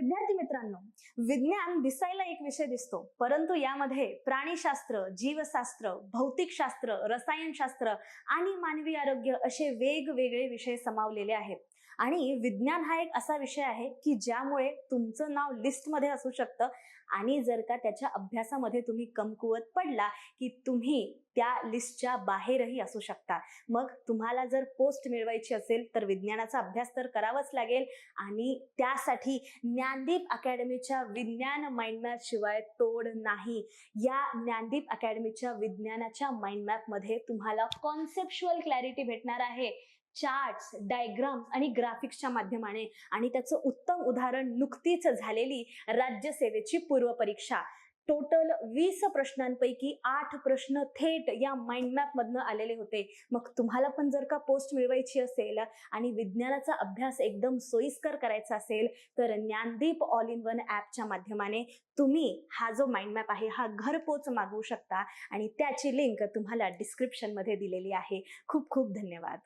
विद्यार्थी मित्रांनो विज्ञान दिसायला एक विषय दिसतो. परंतु यामध्ये प्राणीशास्त्र जीवशास्त्र भौतिकशास्त्र रसायनशास्त्र आणि मानवी आरोग्य असे वेगवेगळे विषय समावलेले आहेत. आणि विज्ञान हा एक असा विषय आहे की ज्यामुळे तुमचं नाव लिस्टमध्ये असू शकतं. आणि जर का त्याच्या अभ्यासामध्ये तुम्ही कमकुवत पडला की तुम्ही त्या लिस्टच्या बाहेरही असू शकतात. मग तुम्हाला जर पोस्ट मिळवायची असेल तर विज्ञानाचा अभ्यास तर करावाच लागेल आणि त्यासाठी ज्ञानदीप अकॅडमीच्या विज्ञान माइंडमॅप शिवाय तोड नाही. या ज्ञानदीप अकॅडमीच्या विज्ञानाच्या माइंड तुम्हाला कॉन्सेप्च्युअल क्लॅरिटी भेटणार आहे. चार्ट्स डायग्राम्स आणि ग्राफिक्सच्या माध्यमाने आणि त्याचं उत्तम उदाहरण नुकतीच झालेली राज्यसेवेची पूर्वपरीक्षा. टोटल वीस प्रश्नांपैकी आठ प्रश्न थेट या माइंड मॅप मधनं आलेले होते. मग तुम्हाला पण जर का पोस्ट मिळवायची असेल आणि विज्ञानाचा अभ्यास एकदम सोयीस्कर करायचा असेल तर ज्ञानदीप ऑल इन वन ऍपच्या माध्यमाने तुम्ही हा जो माइंड मॅप आहे हा घरपोच मागवू शकता. आणि त्याची लिंक तुम्हाला डिस्क्रिप्शनमध्ये दिलेली आहे. खूप खूप धन्यवाद.